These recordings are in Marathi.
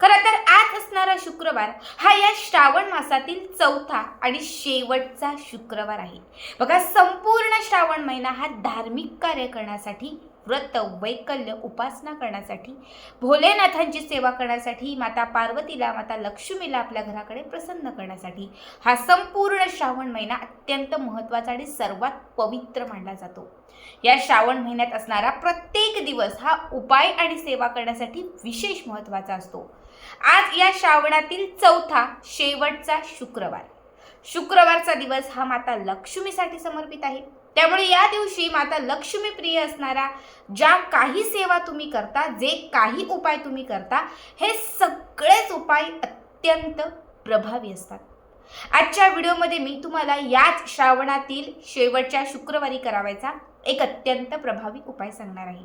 खरं तर आज असणारा शुक्रवार हा या श्रावण मासातील चौथा आणि शेवटचा शुक्रवार आहे. बघा संपूर्ण श्रावण महिना हा धार्मिक कार्य करण्यासाठी व्रत वैकल्य उपासना करण्यासाठी भोलेनाथांची सेवा करण्यासाठी माता पार्वतीला माता लक्ष्मीला आपल्या घराकडे प्रसन्न करण्यासाठी हा संपूर्ण श्रावण महिना अत्यंत महत्त्वाचा आणि सर्वात पवित्र मानला जातो. या श्रावण महिन्यात असणारा प्रत्येक दिवस हा उपाय आणि सेवा करण्यासाठी विशेष महत्त्वाचा असतो. आज या श्रावणातील चौथा शेवटचा शुक्रवार. शुक्रवारचा दिवस हा माता लक्ष्मीसाठी समर्पित आहे. त्यामुळे या दिवशी माता लक्ष्मी प्रिय असणारा ज्या काही सेवा तुम्ही करता जे काही उपाय तुम्ही करता हे सगळेच उपाय अत्यंत प्रभावी असतात. आजच्या व्हिडिओमध्ये मी तुम्हाला याच श्रावणातील शेवटच्या शुक्रवारी करावायचा एक अत्यंत प्रभावी उपाय सांगणार आहे.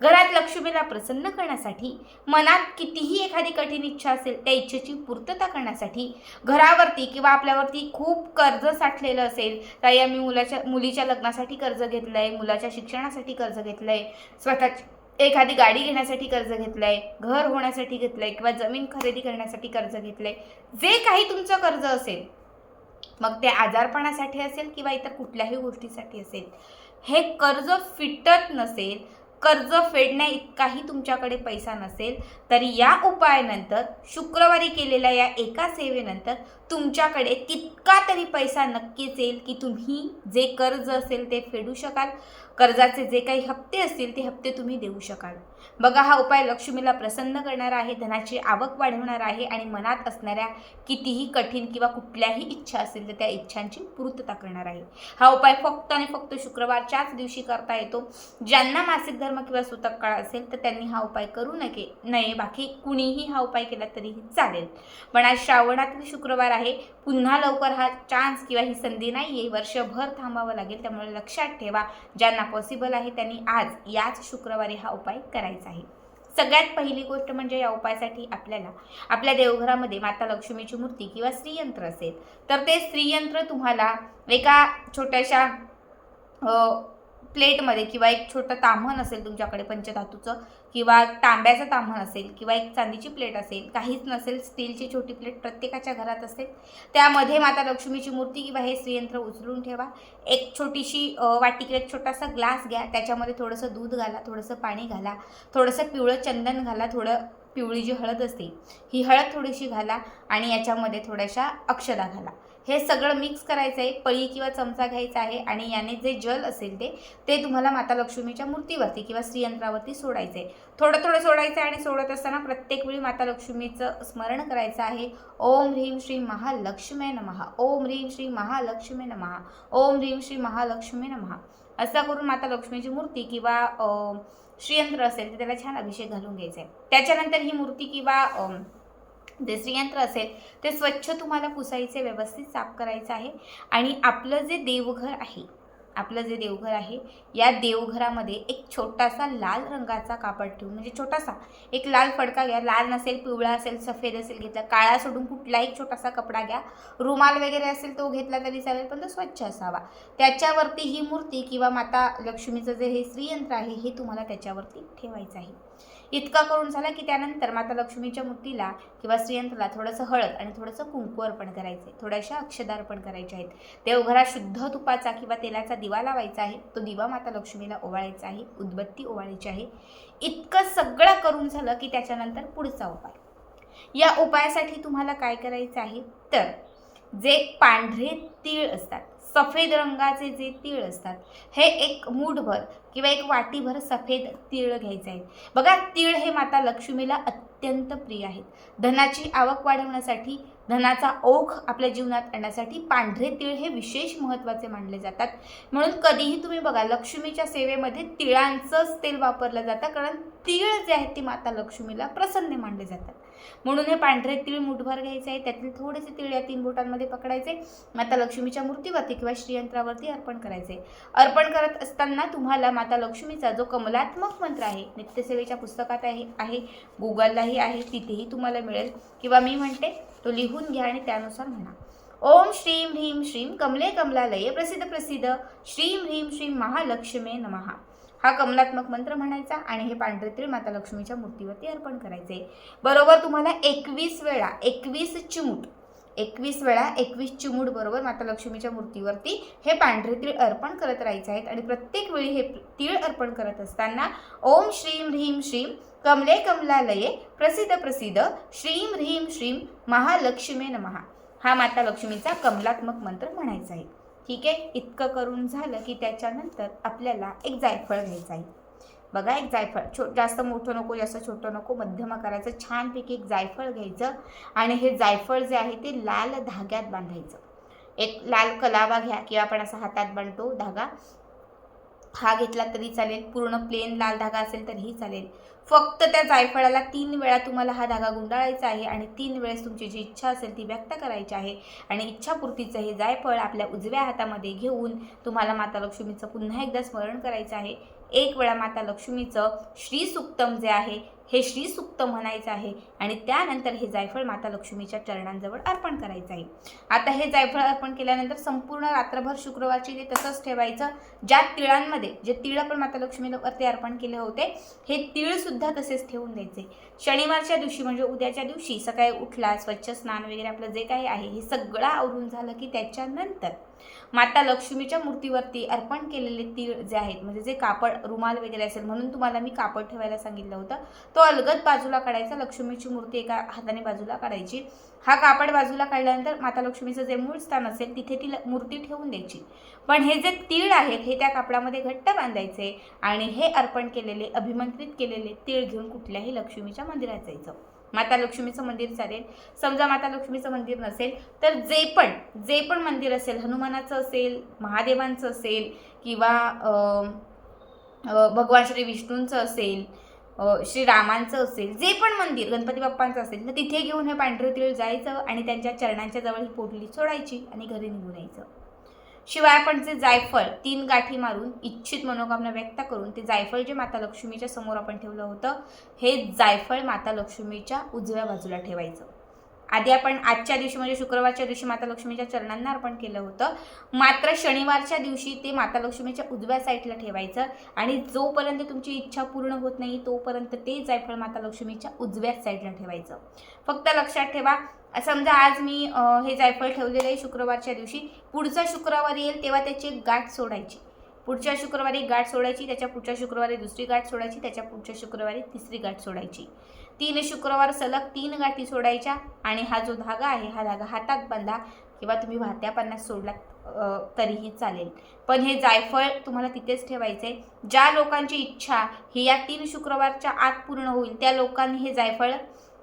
घरात लक्ष्मीला प्रसन्न करण्यासाठी मनात कितीही एखादी कठीण इच्छा असेल त्या इच्छेची पूर्तता करण्यासाठी घरावरती किंवा आपल्यावरती खूप कर्ज साठलेलं असेल ताई आम्ही मुलाच्या मुलीच्या लग्नासाठी कर्ज घेतलं आहे मुलाच्या शिक्षणासाठी कर्ज घेतलं आहे स्वतःची एखादी गाडी घेण्यासाठी कर्ज घेतलं आहे घर होण्यासाठी घेतलं आहे किंवा जमीन खरेदी करण्यासाठी कर्ज घेतलं आहे जे काही तुमचं कर्ज असेल मग ते आजारपणासाठी असेल किंवा इतर कुठल्याही गोष्टीसाठी असेल हे कर्ज फिटत नसेल कर्ज फेडण्या इतकाही तुमच्याकडे पैसा नसेल तरी या उपायानंतर शुक्रवारी केलेल्या या एका सेवेनंतर तुमच्याकडे तितका तरी पैसा नक्कीच येईल की तुम्ही जे कर्ज असेल ते फेडू शकाल. कर्जाचे जे काही हप्ते असतील ते हप्ते तुम्ही देऊ शकाल. बघा हा उपाय लक्ष्मीला प्रसन्न करणारा आहे धनाची आवक वाढवणार आहे आणि मनात असणाऱ्या कितीही कठीण किंवा कुठल्याही इच्छा असतील तर त्या इच्छांची पूर्तता करणार आहे. हा उपाय फक्त आणि फक्त शुक्रवारच्याच दिवशी करता येतो. ज्यांना मासिक धर्म किंवा सुतक काळ असेल तर त्यांनी हा उपाय करू नये नये. बाकी कुणीही हा उपाय केला तरीही चालेल. पण आज श्रावणातील शुक्रवार आहे. पुन्हा लवकर हा चान्स किंवा ही संधी नाही आहे वर्षभर थांबावं लागेल. त्यामुळे लक्षात ठेवा. ज्यांना पॉसिबल आहे त्यांनी आज याच शुक्रवारी हा उपाय करायचा आहे. सगळ्यात पहिली गोष्ट म्हणजे या उपायासाठी आपल्याला आपल्या देवघरामध्ये माता लक्ष्मीची मूर्ती किंवा स्त्रीयंत्र असेल. तर ते स्त्रीयंत्र तुम्हाला एका छोट्याशा प्लेटमध्ये किंवा एक छोटं ताम्हण असेल तुमच्याकडे पंचधातूचं किंवा तांब्याचं ताम्हण असेल किंवा एक चांदीची प्लेट असेल काहीच नसेल स्टीलची छोटी प्लेट प्रत्येकाच्या घरात असेल त्यामध्ये माता लक्ष्मीची मूर्ती किंवा हे श्रीयंत्र उचलून ठेवा. एक छोटीशी वाटी किंवा एक छोटासा ग्लास घ्या त्याच्यामध्ये थोडंसं दूध घाला थोडंसं पाणी घाला थोडंसं पिवळं चंदन घाला थोडं पिवळी जी हळद असते ही हळद थोडीशी घाला आणि याच्यामध्ये थोड्याशा अक्षदा घाला. हे सगळं मिक्स करायचं आहे. पळी किंवा चमचा घ्यायचा आहे आणि याने जे जल असेल ते ते तुम्हाला माता लक्ष्मीच्या मूर्तीवरती किंवा श्रीयंत्रावरती सोडायचं आहे. थोडं थोडं सोडायचं आहे आणि सोडत असताना प्रत्येक वेळी माता लक्ष्मीचं स्मरण करायचं आहे. ओम ह्रीं श्री महालक्ष्मी नमहा ओम ह्रीं श्री महालक्ष्मी नमहा ओम ह्रीं श्री महालक्ष्मी नमहा असं करून माता लक्ष्मीची मूर्ती किंवा श्रीयंत्र असेल तर त्याला छान अभिषेक घालून घ्यायचा आहे. त्याच्यानंतर ही मूर्ती किंवा जे श्रीयंत्र असेल ते स्वच्छ तुम्हाला पुसायचे व्यवस्थित साफ करायचं आहे. आणि आपलं जे देवघर आहे आपलं जे देवघर आहे या देवघरामध्ये एक छोटासा लाल रंगाचा कापड ठेवून म्हणजे छोटासा एक लाल फडका घ्या. लाल नसेल पिवळा असेल सफेद असेल घेतला काळा सोडून कुठलाही एक छोटासा कपडा घ्या. रुमाल वगैरे असेल तो घेतला तरी चालेल पण तो स्वच्छ असावा. त्याच्यावरती ही मूर्ती किंवा माता लक्ष्मीचं जे हे श्रीयंत्र आहे हे तुम्हाला त्याच्यावरती ठेवायचं आहे. इतका करून झाला की त्यानंतर माता लक्ष्मीच्या मूर्तीला किंवा श्रीयंत्राला थोडंसं हळद आणि थोडंसं कुंकू अर्पण करायचं. आहे थोड्याशा अक्षदा अर्पण करायच्या आहेत. देवघरात शुद्ध तुपाचा किंवा तेलाचा दिवा लावायचा आहे. तो दिवा माता लक्ष्मीला ओवाळायचा आहे. उदबत्ती ओवाळायची आहे. इतकं सगळं करून झालं की त्याच्यानंतर पुढचा उपाय. या उपायासाठी तुम्हाला काय करायचं आहे? तर जे पांढरे तीळ असतात सफेद रंगाचे जे तीळ असतात हे एक मूठभर किंवा एक वाटीभर सफेद तीळ घ्यायचे आहेत बघा तीळ हे माता लक्ष्मीला अत्यंत प्रिय आहेत. धनाची आवक वाढवण्यासाठी धनाचा ओघ आपल्या जीवनात आणण्यासाठी पांढरे तीळ हे विशेष महत्त्वाचे मानले जातात. म्हणून कधीही तुम्ही बघा लक्ष्मीच्या सेवेमध्ये तिळांचंच तेल वापरलं जातं कारण तीळ जे आहेत ती माता लक्ष्मीला प्रसन्न मानले जातात. म्हणून हे पांढरे तीळ मुठभर घ्यायचे आहे. त्यातील थोडेसे तीळ या तीन बोटांमध्ये पकडायचे. माता लक्ष्मीच्या मूर्तीवरती किंवा श्रीयंत्रावरती अर्पण करायचे. अर्पण करत असताना तुम्हाला माता लक्ष्मीचा जो कमलात्मक मंत्र आहे नित्यसेवेच्या पुस्तकात आहे आहे गुगललाही आहे तिथेही तुम्हाला मिळेल. किंवा मी म्हणते तो लिहून घ्या आणि त्यानुसार म्हणा. ओम श्रीम ह्रीम श्रीम कमले कमलालये प्रसिद्ध प्रसिद्ध. श्रीम ह्रीम श्रीम महालक्ष्मे नमहा हा कमलात्मक मंत्र म्हणायचा आणि हे पांढरेतीळ माता लक्ष्मीच्या मूर्तीवरती अर्पण करायचे. बरोबर तुम्हाला एकवीस वेळा एकवीस चिमूट एकवीस वेळा एकवीस चिमूट बरोबर माता लक्ष्मीच्या मूर्तीवरती हे पांढरे तीळ अर्पण करत राहायचे आहेत. आणि प्रत्येक वेळी हे तीळ अर्पण करत असताना ओम श्रीम ह्रीम श्रीम कमले कमलालये प्रसिद्ध प्रसिद्ध श्रीम ह्रीम श्रीम महालक्ष्मे नमहा हा माता लक्ष्मीचा कमलात्मक मंत्र म्हणायचा आहे. ठीक आहे? इतकं करून झालं की त्याच्यानंतर आपल्याला एक जायफळ घ्यायचं आहे. बघा एक जायफळ. छो जास्त मोठं नको जास्त छोटं नको मध्यम करायचं छानपैकी एक जायफळ घ्यायचं आणि हे जायफळ जे आहे ते लाल धाग्यात बांधायचं. एक लाल कलावा घ्या किंवा आपण असा हातात बांधतो धागा. हा घेतला तरी चालेल. पूर्ण प्लेन लाल धागा असेल तरीही चालेल. फक्त त्या जायफळाला तीन वेळा तुम्हाला हा धागा गुंडाळायचा आहे आणि तीन वेळेस तुमची जी इच्छा असेल ती व्यक्त करायची आहे. आणि इच्छापूर्तीचं हे जायफळ आपल्या उजव्या हातामध्ये घेऊन तुम्हाला माता लक्ष्मीचं पुन्हा एकदा स्मरण करायचं आहे. एक वेळा माता लक्ष्मीचं श्रीसुक्तम जे आहे हे श्रीसुक्त म्हणायचं आहे. आणि त्यानंतर हे जायफळ माता लक्ष्मीच्या चरणांजवळ अर्पण करायचं आहे. आता हे जायफळ अर्पण केल्यानंतर संपूर्ण रात्रभर शुक्रवारची ते तसंच ठेवायचं ज्या तिळांमध्ये जे तिळ आपण माता लक्ष्मीवरती अर्पण केले होते हे तिळसुद्धा तसेच ठेवून द्यायचे. शनिवारच्या दिवशी म्हणजे उद्याच्या दिवशी सकाळी उठला स्वच्छ स्नान वगैरे आपलं जे काही आहे हे सगळं आवरून झालं की त्याच्यानंतर माता लक्ष्मीच्या मूर्तीवरती अर्पण केलेले तीळ जे आहेत म्हणजे जे कापड रुमाल वगैरे असेल म्हणून तुम्हाला मी कापड ठेवायला सांगितलं होतं. तो अलगद बाजूला काढायचा. लक्ष्मीची मूर्ती एका हाताने बाजूला काढायची. हा कापड बाजूला काढल्यानंतर माता लक्ष्मीचं जे मूळ स्थान असेल तिथे ती ल- मूर्ती ठेवून द्यायची. पण हे जे तीळ आहेत हे त्या कापडामध्ये घट्ट बांधायचे आणि हे अर्पण केलेले अभिमंत्रित केलेले तीळ घेऊन कुठल्याही लक्ष्मीच्या मंदिरात जायचं. माता लक्ष्मीचं मंदिर चालेल. समजा माता लक्ष्मीचं मंदिर नसेल तर जे पण जे पण मंदिर असेल हनुमानाचं असेल महादेवांचं असेल किंवा भगवान श्री विष्णूंचं असेल श्रीरामांचं असेल जे पण मंदिर गणपती बाप्पांचं असेल तर तिथे घेऊन हे पांढरेतीळ जायचं आणि त्यांच्या चरणांच्या जवळ ही पोटली सोडायची आणि घरी निघून यायचं. शिवाय आपण जे जायफळ तीन गाठी मारून इच्छित मनोकामना व्यक्त करून ते जायफळ जे माता लक्ष्मीच्या समोर आपण ठेवलं होतं हे जायफळ माता लक्ष्मीच्या उजव्या बाजूला ठेवायचं. आधी आपण आजच्या दिवशी म्हणजे शुक्रवारच्या दिवशी माता लक्ष्मीच्या चरणांना अर्पण केलं होतं. मात्र शनिवारच्या दिवशी ते माता लक्ष्मीच्या उजव्या साईडला ठेवायचं आणि जोपर्यंत तुमची इच्छा पूर्ण होत नाही तोपर्यंत ते जायफळ माता लक्ष्मीच्या उजव्या साईडला ठेवायचं. फक्त लक्षात ठेवा समजा आज मी हे जायफळ ठेवलेलं आहे शुक्रवारच्या दिवशी. पुढचा शुक्रवार येईल तेव्हा त्याची एक गाठ सोडायची. पुढच्या शुक्रवारी गाठ सोडायची त्याच्या पुढच्या शुक्रवारी दुसरी गाठ सोडायची त्याच्या पुढच्या शुक्रवारी तिसरी गाठ सोडायची. तीन शुक्रवार सलग तीन गाठी सोडायच्या आणि हा जो धागा आहे हा धागा हातात बांधा किंवा तुम्ही वाहत्या पाण्यात सोडलात तरीही चालेल. पण हे जायफळ तुम्हाला तिथेच ठेवायचं आहे ज्या लोकांची इच्छा ही या तीन शुक्रवारच्या आत पूर्ण होईल त्या लोकांनी हे जायफळ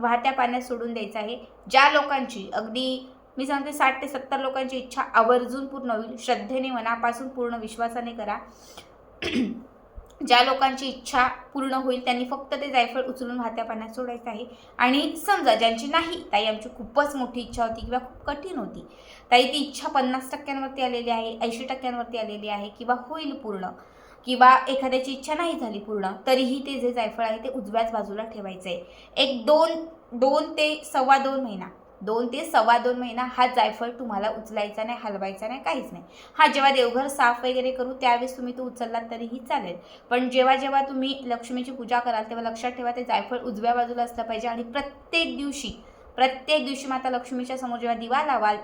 वाहत्या पाण्यात सोडून द्यायचं आहे. ज्या लोकांची अगदी मी सांगते साठ ते सत्तर लोकांची इच्छा आवर्जून पूर्ण होईल. श्रद्धेने मनापासून पूर्ण विश्वासाने करा. ज्या लोकांची इच्छा पूर्ण होईल त्यांनी फक्त ते जायफळ उचलून वाहत्या पाण्यात सोडायचं आहे. आणि समजा ज्यांची नाही ताई आमची खूपच मोठी इच्छा होती किंवा खूप कठीण होती. ताई ती इच्छा पन्नास टक्क्यांवरती आलेली आहे ऐंशी टक्क्यांवरती आलेली आहे किंवा होईल पूर्ण. किंवा एखाद्याची इच्छा नाही झाली पूर्ण तरीही ते जे जायफळ आहे ते उजव्याच बाजूला ठेवायचं आहे एक दोन दोन ते सव्वा दोन महिना. दोन ते सव्वा दोन महिना हा जायफळ तुम्हाला उचलायचा नाही हलवायचा नाही काहीच नाही. हा जेव्हा देवघर साफ वगैरे करू त्यावेळेस तुम्ही तो उचललात तरीही चालेल. पण जेव्हा जेव्हा तुम्ही लक्ष्मीची पूजा कराल तेव्हा लक्षात ठेवा ते जायफळ उजव्या बाजूला असलं पाहिजे आणि प्रत्येक दिवशी प्रत्येक दिवशी माता लक्ष्मीच्या समोर जेव्हा दिवा लावाल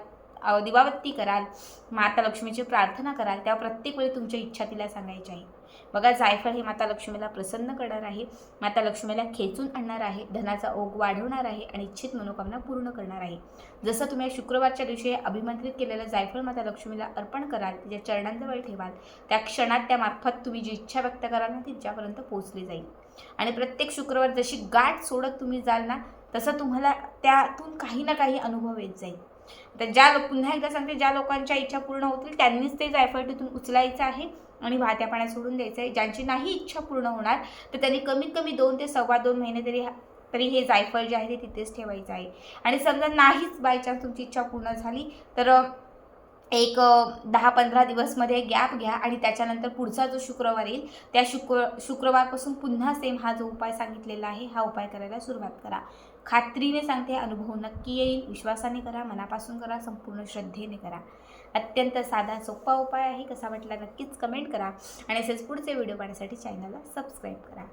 दिवाबत्ती कराल माता लक्ष्मीची प्रार्थना कराल तेव्हा प्रत्येक वेळी तुमच्या इच्छा तिला सांगायची आहे बघा जायफळ हे माता लक्ष्मीला प्रसन्न करणार आहे. माता लक्ष्मीला खेचून आणणार आहे धनाचा ओघ वाढवणार आहे आणि इच्छित मनोकामना पूर्ण करणार आहे. जसं तुम्ही शुक्रवारच्या दिवशी अभिमंत्रित केलेलं जायफळ माता लक्ष्मीला अर्पण कराल तिच्या चरणांजवळ ठेवाल त्या क्षणात त्यामार्फत तुम्ही जी इच्छा व्यक्त कराल ना तिच्यापर्यंत पोहोचली जाईल. आणि प्रत्येक शुक्रवार जशी गाठ सोडत तुम्ही जाल ना तसं तुम्हाला त्यातून काही ना काही अनुभव येत जाईल. तर ज्या लोक पुन्हा एकदा सांगते ज्या लोकांच्या इच्छा पूर्ण होतील त्यांनीच ते जायफळ तिथून उचलायचं आहे आणि वाहत्या पाण्यात सोडून द्यायचं आहे. ज्यांची नाही इच्छा पूर्ण होणार तर त्यांनी कमीत कमी दोन ते सव्वा दोन महिने तरी तरी हे जायफळ जे आहे ते तिथेच ठेवायचं आहे. आणि समजा नाहीच बाय चान्स तुमची इच्छा पूर्ण झाली तर एक दहा पंधरा दिवसमध्ये गॅप घ्या आणि त्याच्यानंतर पुढचा जो शुक्रवार येईल त्या शुक्र शुक्रवारपासून पुन्हा सेम हा जो उपाय सांगितलेला आहे हा उपाय करायला सुरुवात करा. खात्रीने सांगते अनुभव नक्की येईल. विश्वासाने करा मनापासून करा संपूर्ण श्रद्धेने करा. अत्यंत साधा सोपा उपाय आहे. कसा वाटला नक्कीच कमेंट करा. आणि असेच पुढचे व्हिडिओ पाहण्यासाठी चॅनलला सबस्क्राईब करा.